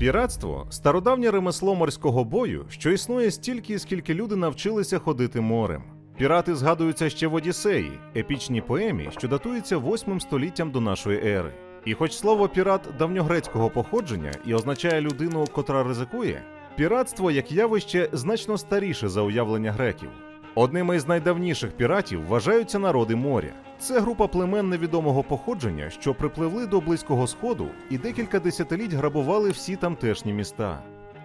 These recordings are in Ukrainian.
Піратство стародавнє ремесло морського бою, що існує стільки, скільки люди навчилися ходити морем. Пірати згадуються ще в Одіссеї, епічній поемі, що датується 8 століттям до нашої ери. І хоч слово пірат давньогрецького походження і означає людину, котра ризикує, піратство як явище значно старіше за уявлення греків. Одними із найдавніших піратів вважаються народи моря. Це група племен невідомого походження, що припливли до Близького Сходу і декілька десятиліть грабували всі тамтешні міста.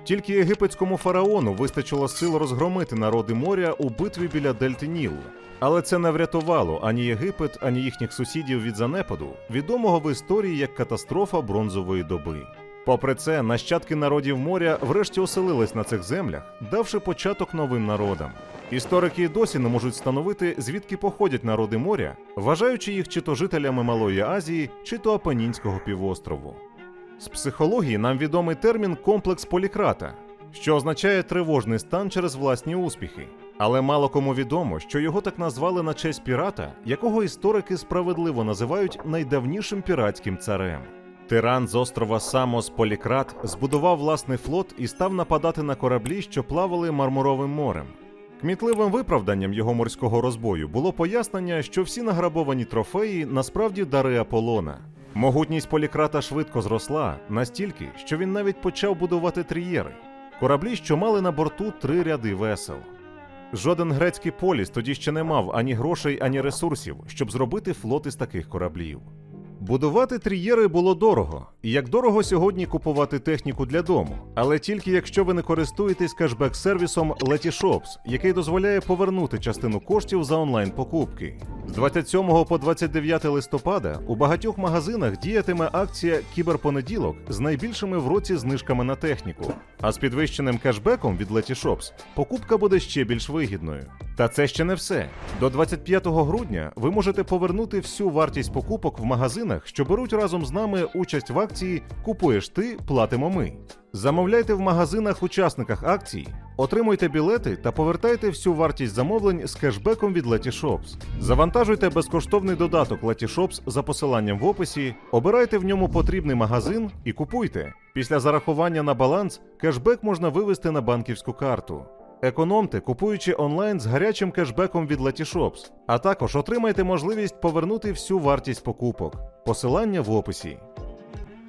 Тільки єгипетському фараону вистачило сил розгромити народи моря у битві біля Дельти Нілу. Але це не врятувало ані Єгипет, ані їхніх сусідів від занепаду, відомого в історії як катастрофа бронзової доби. Попри це, нащадки народів моря врешті оселились на цих землях, давши початок новим народам. Історики досі не можуть встановити, звідки походять народи моря, вважаючи їх чи то жителями Малої Азії, чи то Апенінського півострову. З психології нам відомий термін комплекс полікрата, що означає тривожний стан через власні успіхи. Але мало кому відомо, що його так назвали на честь пірата, якого історики справедливо називають найдавнішим піратським царем. Тиран з острова Самос Полікрат збудував власний флот і став нападати на кораблі, що плавали Мармуровим морем. Кмітливим виправданням його морського розбою було пояснення, що всі награбовані трофеї насправді дари Аполлона. Могутність полікрата швидко зросла настільки, що він навіть почав будувати трієри кораблі, що мали на борту три ряди весел. Жоден грецький поліс тоді ще не мав ані грошей, ані ресурсів, щоб зробити флот із таких кораблів. Будувати трієри було дорого, і як дорого сьогодні купувати техніку для дому, але тільки якщо ви не користуєтесь кешбек-сервісом Letyshops, який дозволяє повернути частину коштів за онлайн-покупки. З 27 по 29 листопада у багатьох магазинах діятиме акція Кіберпонеділок з найбільшими в році знижками на техніку. А з підвищеним кешбеком від Letyshops покупка буде ще більш вигідною. Та це ще не все. До 25 грудня ви можете повернути всю вартість покупок в магазинах, що беруть разом з нами участь в акції Купуєш ти, платимо ми. Замовляйте в магазинах-учасниках акцій, отримуйте білети та повертайте всю вартість замовлень з кешбеком від Letyshops. Завантажуйте безкоштовний додаток Letyshops за посиланням в описі, обирайте в ньому потрібний магазин і купуйте. Після зарахування на баланс кешбек можна вивести на банківську карту. Економте, купуючи онлайн з гарячим кешбеком від Letyshops, а також отримайте можливість повернути всю вартість покупок. Посилання в описі.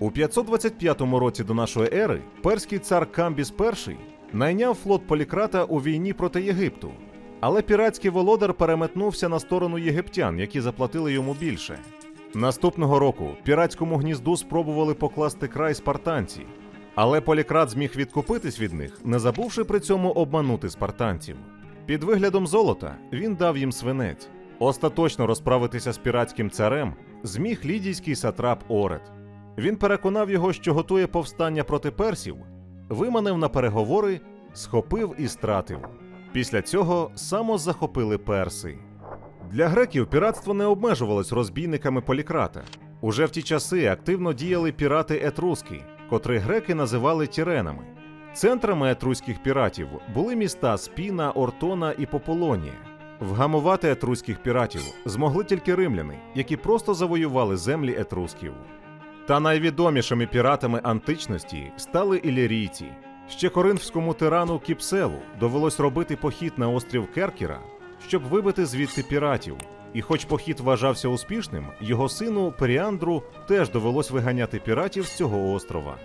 У 525 році до нашої ери перський цар Камбіс І найняв флот Полікрата у війні проти Єгипту. Але піратський володар переметнувся на сторону єгиптян, які заплатили йому більше. Наступного року піратському гнізду спробували покласти край спартанці, але Полікрат зміг відкупитись від них, не забувши при цьому обманути спартанців. Під виглядом золота він дав їм свинець. Остаточно розправитися з піратським царем зміг лідійський сатрап Орет. Він переконав його, що готує повстання проти персів, виманив на переговори, схопив і стратив. Після цього само захопили перси. Для греків піратство не обмежувалось розбійниками полікрата. Уже в ті часи активно діяли пірати етруски, котрих греки називали тіренами. Центрами етруських піратів були міста Спіна, Ортона і Пополонія. Вгамувати етруських піратів змогли тільки римляни, які просто завоювали землі етрусків. Та найвідомішими піратами античності стали ілірійці. Ще коринфському тирану Кіпселу довелось робити похід на острів Керкіра, щоб вибити звідти піратів. І хоч похід вважався успішним, його сину Періандру теж довелось виганяти піратів з цього острова.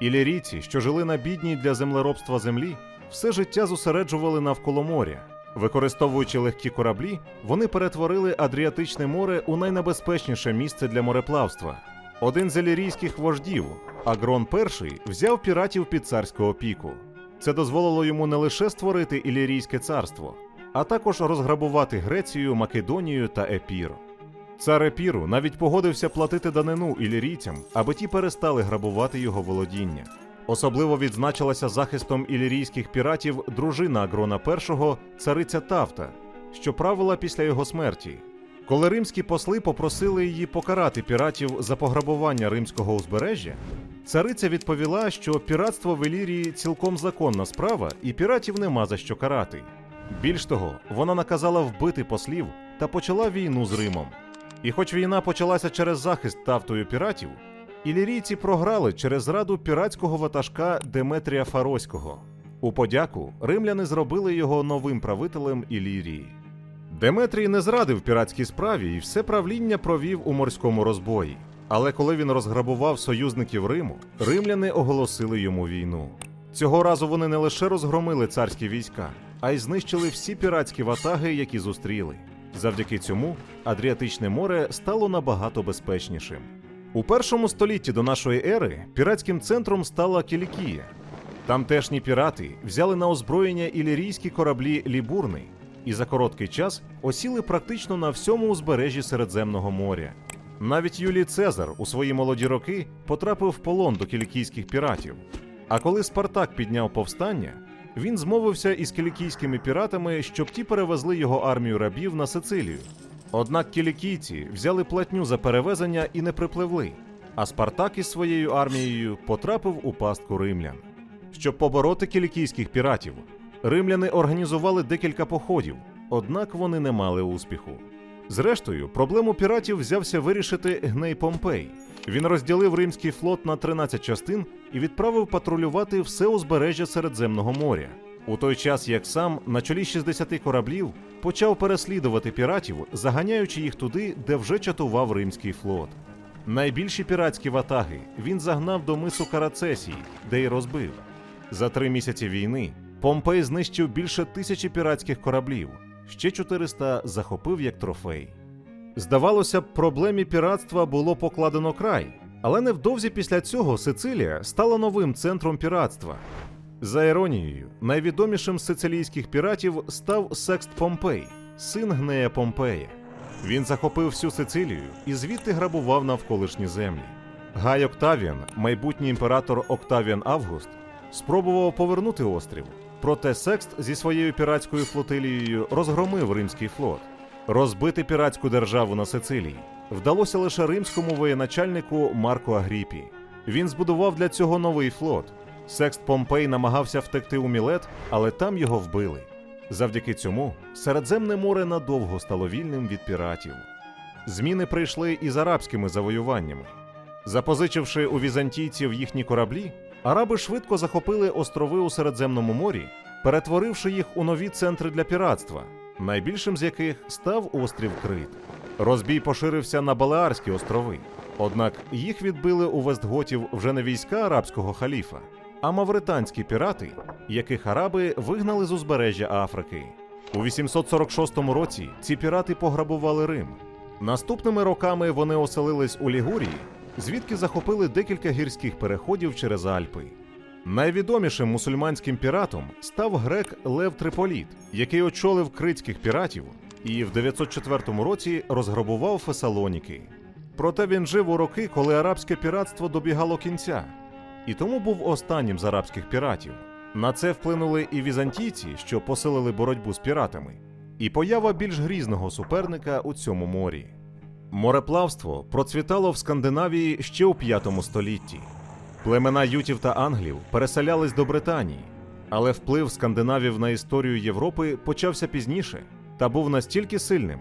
Ілірійці, що жили на бідній для землеробства землі, все життя зосереджували навколо моря. Використовуючи легкі кораблі, вони перетворили Адріатичне море у найнебезпечніше місце для мореплавства. Один з ілірійських вождів, Агрон І, взяв піратів під царську опіку. Це дозволило йому не лише створити Ілірійське царство, а також розграбувати Грецію, Македонію та Епір. Цар Епіру навіть погодився платити данину ілірійцям, аби ті перестали грабувати його володіння. Особливо відзначилася захистом ілірійських піратів дружина Агрона І, цариця Тавта, що правила після його смерті. Коли римські посли попросили її покарати піратів за пограбування римського узбережжя, цариця відповіла, що піратство в Ілірії цілком законна справа, і піратів нема за що карати. Більш того, вона наказала вбити послів та почала війну з Римом. І хоч війна почалася через захист Тавтою піратів, Ілірійці програли через зраду піратського ватажка Деметрія Фароського. У подяку римляни зробили його новим правителем Ілірії. Деметрій не зрадив піратській справі і все правління провів у морському розбої. Але коли він розграбував союзників Риму, римляни оголосили йому війну. Цього разу вони не лише розгромили царські війська, а й знищили всі піратські ватаги, які зустріли. Завдяки цьому Адріатичне море стало набагато безпечнішим. У першому столітті до нашої ери піратським центром стала Кілікія. Тамтешні пірати взяли на озброєння ілірійські кораблі Лібурни і за короткий час осіли практично на всьому узбережжі Середземного моря. Навіть Юлій Цезар у свої молоді роки потрапив в полон до кілікійських піратів. А коли Спартак підняв повстання, він змовився із кілікійськими піратами, щоб ті перевезли його армію рабів на Сицилію. Однак кілікійці взяли платню за перевезення і не припливли, а Спартак із своєю армією потрапив у пастку римлян. Щоб побороти кілікійських піратів, римляни організували декілька походів, однак вони не мали успіху. Зрештою, проблему піратів взявся вирішити Гней Помпей. Він розділив римський флот на 13 частин і відправив патрулювати все узбережжя Середземного моря. У той час, як сам на чолі 60 кораблів почав переслідувати піратів, заганяючи їх туди, де вже чатував римський флот. Найбільші піратські ватаги він загнав до мису Карацесії, де й розбив. За три місяці війни Помпей знищив більше тисячі піратських кораблів, ще 400 захопив як трофей. Здавалося б, проблемі піратства було покладено край, але невдовзі після цього Сицилія стала новим центром піратства. За іронією, найвідомішим з сицилійських піратів став Секст Помпей, син Гнея Помпея. Він захопив всю Сицилію і звідти грабував навколишні землі. Гай Октавіан, майбутній імператор Октавіан Август, спробував повернути острів, проте Секст зі своєю піратською флотилією розгромив римський флот. Розбити піратську державу на Сицилії вдалося лише римському воєначальнику Марку Агріпі. Він збудував для цього новий флот. Секст Помпей намагався втекти у Мілет, але там його вбили. Завдяки цьому Середземне море надовго стало вільним від піратів. Зміни прийшли і з арабськими завоюваннями. Запозичивши у візантійців їхні кораблі, араби швидко захопили острови у Середземному морі, перетворивши їх у нові центри для піратства, найбільшим з яких став острів Крит. Розбій поширився на Балеарські острови. Однак їх відбили у Вестготів вже не війська арабського халіфа, а мавританські пірати, яких араби вигнали з узбережжя Африки. У 846 році ці пірати пограбували Рим. Наступними роками вони оселились у Лігурії, звідки захопили декілька гірських переходів через Альпи. Найвідомішим мусульманським піратом став грек Лев Триполіт, який очолив критських піратів і в 904 році розграбував Фесалоніки. Проте він жив у роки, коли арабське піратство добігало кінця, і тому був останнім з арабських піратів. На це вплинули і візантійці, що посилили боротьбу з піратами, і поява більш грізного суперника у цьому морі. Мореплавство процвітало в Скандинавії ще у V столітті. Племена ютів та англів переселялись до Британії, але вплив скандинавів на історію Європи почався пізніше та був настільки сильним,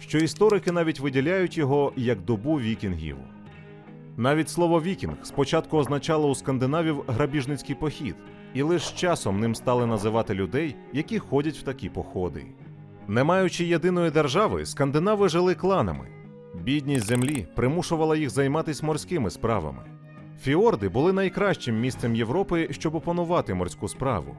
що історики навіть виділяють його як добу вікінгів. Навіть слово вікінг спочатку означало у скандинавів грабіжницький похід, і лише часом ним стали називати людей, які ходять в такі походи. Не маючи єдиної держави, скандинави жили кланами. Бідність землі примушувала їх займатися морськими справами. Фіорди були найкращим місцем Європи, щоб опанувати морську справу.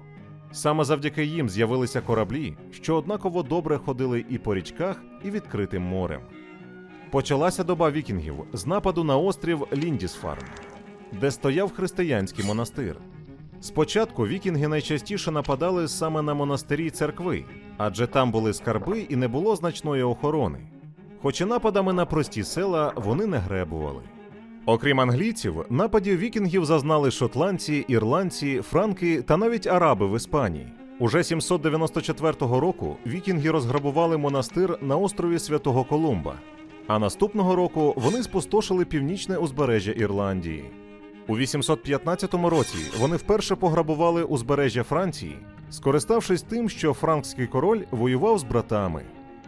Саме завдяки їм з'явилися кораблі, що однаково добре ходили і по річках, і відкритим морем. Почалася доба вікінгів з нападу на острів Ліндісфарм, де стояв християнський монастир. Спочатку вікінги найчастіше нападали саме на монастирі церкви, адже там були скарби і не було значної охорони. Хоч і нападами на прості села вони не гребували. Окрім англійців, нападів вікінгів зазнали шотландці, ірландці, франки та навіть араби в Іспанії. Уже 794 року вікінги розграбували монастир на острові Святого Колумба, а наступного року вони спустошили північне узбережжя Ірландії. У 815 році вони вперше пограбували узбережжя Франції, скориставшись тим, що франкський король воював з братами.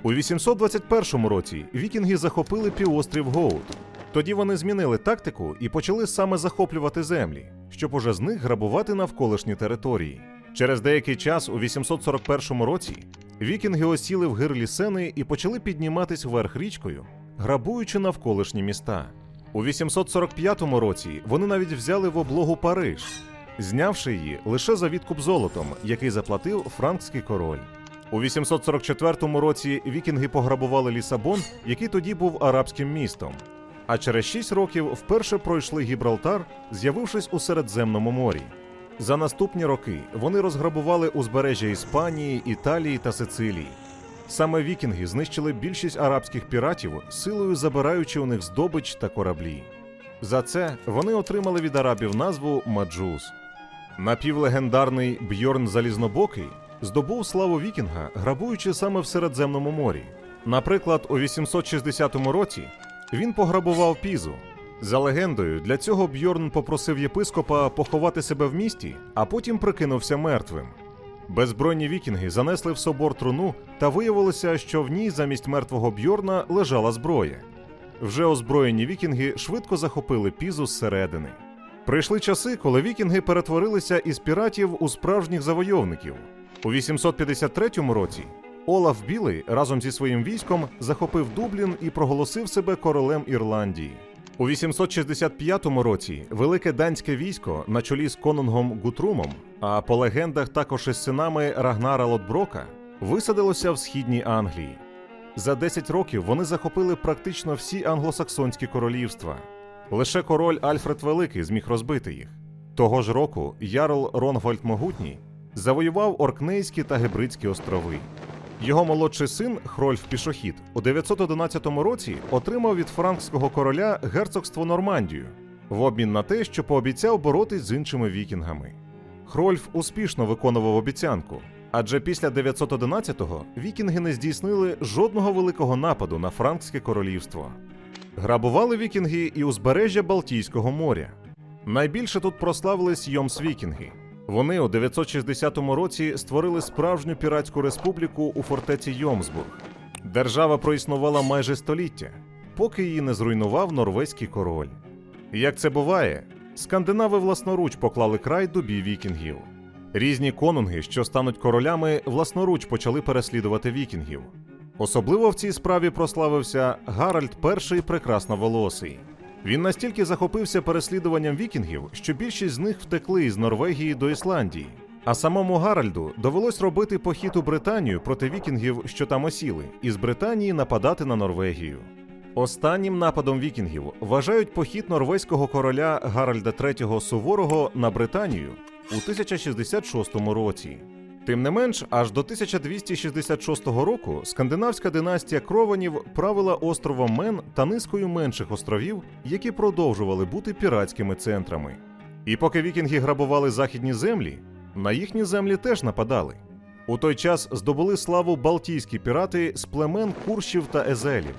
У 821 році вікінги захопили півострів Гоут. Тоді вони змінили тактику і почали саме захоплювати землі, щоб уже з них грабувати навколишні території. Через деякий час, у 841 році, вікінги осіли в гирлі Сени і почали підніматись вверх річкою, грабуючи навколишні міста. У 845 році вони навіть взяли в облогу Париж, знявши її лише за відкуп золотом, який заплатив франкський король. У 844 році вікінги пограбували Лісабон, який тоді був арабським містом. А через 6 років вперше пройшли Гібралтар, з'явившись у Середземному морі. За наступні роки вони розграбували узбережжя Іспанії, Італії та Сицилії. Саме вікінги знищили більшість арабських піратів, силою забираючи у них здобич та кораблі. За це вони отримали від арабів назву Маджус. Напівлегендарний Бьорн Залізнобокий здобув славу вікінга, грабуючи саме в Середземному морі. Наприклад, у 860 році він пограбував пізу. За легендою, для цього Бьорн попросив єпископа поховати себе в місті, а потім прикинувся мертвим. Беззбройні вікінги занесли в собор труну, та виявилося, що в ній замість мертвого Бьорна лежала зброя. Вже озброєні вікінги швидко захопили пізу зсередини. Прийшли часи, коли вікінги перетворилися із піратів у справжніх завойовників. У 853 році Олаф Білий разом зі своїм військом захопив Дублін і проголосив себе королем Ірландії. У 865 році велике данське військо на чолі з конунгом Гутрумом, а по легендах також із синами Рагнара Лотброка, висадилося в східній Англії. За 10 років вони захопили практично всі англосаксонські королівства. Лише король Альфред Великий зміг розбити їх. Того ж року Ярл Ронгвальд Могутній завоював Оркнейські та Гебридські острови. Його молодший син Хрольф Пішохід у 911 році отримав від франкського короля герцогство Нормандію в обмін на те, що пообіцяв боротись з іншими вікінгами. Хрольф успішно виконував обіцянку, адже після 911-го вікінги не здійснили жодного великого нападу на франкське королівство. Грабували вікінги і узбережжя Балтійського моря. Найбільше тут прославились Йомс-вікінги. Вони у 960 році створили справжню піратську республіку у фортеці Йомсбург. Держава проіснувала майже століття, поки її не зруйнував норвезький король. Як це буває, скандинави власноруч поклали край добі вікінгів. Різні конунги, що стануть королями, власноруч почали переслідувати вікінгів. Особливо в цій справі прославився Гаральд І Прекрасноволосий. Він настільки захопився переслідуванням вікінгів, що більшість з них втекли із Норвегії до Ісландії. А самому Гаральду довелось робити похід у Британію проти вікінгів, що там осіли, і з Британії нападати на Норвегію. Останнім нападом вікінгів вважають похід норвезького короля Гаральда III Суворого на Британію у 1066 році. Тим не менш, аж до 1266 року скандинавська династія Крованів правила островом Мен та низкою менших островів, які продовжували бути піратськими центрами. І поки вікінги грабували західні землі, на їхні землі теж нападали. У той час здобули славу балтійські пірати з племен куршів та езелів.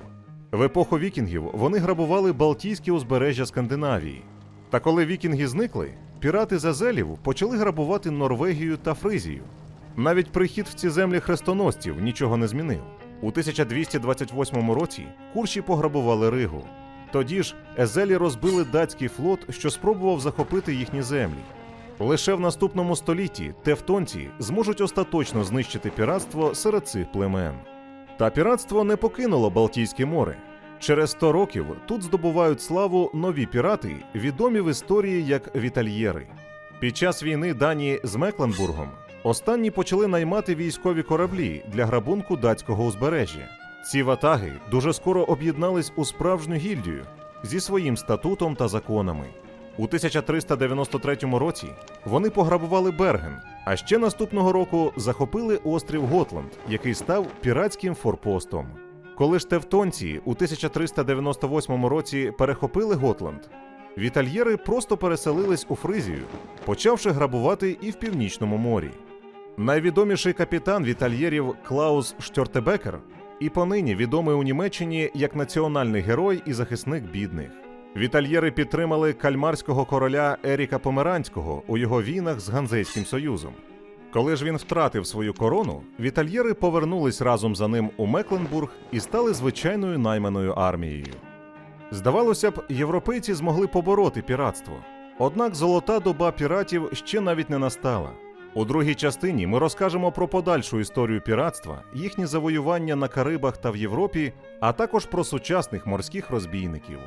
В епоху вікінгів вони грабували Балтійське узбережжя Скандинавії. Та коли вікінги зникли, пірати з езелів почали грабувати Норвегію та Фризію. Навіть прихід в ці землі хрестоносців нічого не змінив. У 1228 році курші пограбували Ригу. Тоді ж Езелі розбили датський флот, що спробував захопити їхні землі. Лише в наступному столітті тевтонці зможуть остаточно знищити піратство серед цих племен. Та піратство не покинуло Балтійське море. Через 100 років тут здобувають славу нові пірати, відомі в історії як вітальєри. Під час війни Данії з Мекленбургом останні почали наймати військові кораблі для грабунку датського узбережжя. Ці ватаги дуже скоро об'єднались у справжню гільдію зі своїм статутом та законами. У 1393 році вони пограбували Берген, а ще наступного року захопили острів Готланд, який став піратським форпостом. Коли ж тевтонці у 1398 році перехопили Готланд, вітальєри просто переселились у Фризію, почавши грабувати і в північному морі. Найвідоміший капітан вітальєрів Клаус Штьортебекер і понині відомий у Німеччині як національний герой і захисник бідних. Вітальєри підтримали кальмарського короля Еріка Померанського у його війнах з Ганзейським Союзом. Коли ж він втратив свою корону, вітальєри повернулись разом за ним у Мекленбург і стали звичайною найманою армією. Здавалося б, європейці змогли побороти піратство. Однак золота доба піратів ще навіть не настала. У другій частині ми розкажемо про подальшу історію піратства, їхні завоювання на Карибах та в Європі, а також про сучасних морських розбійників.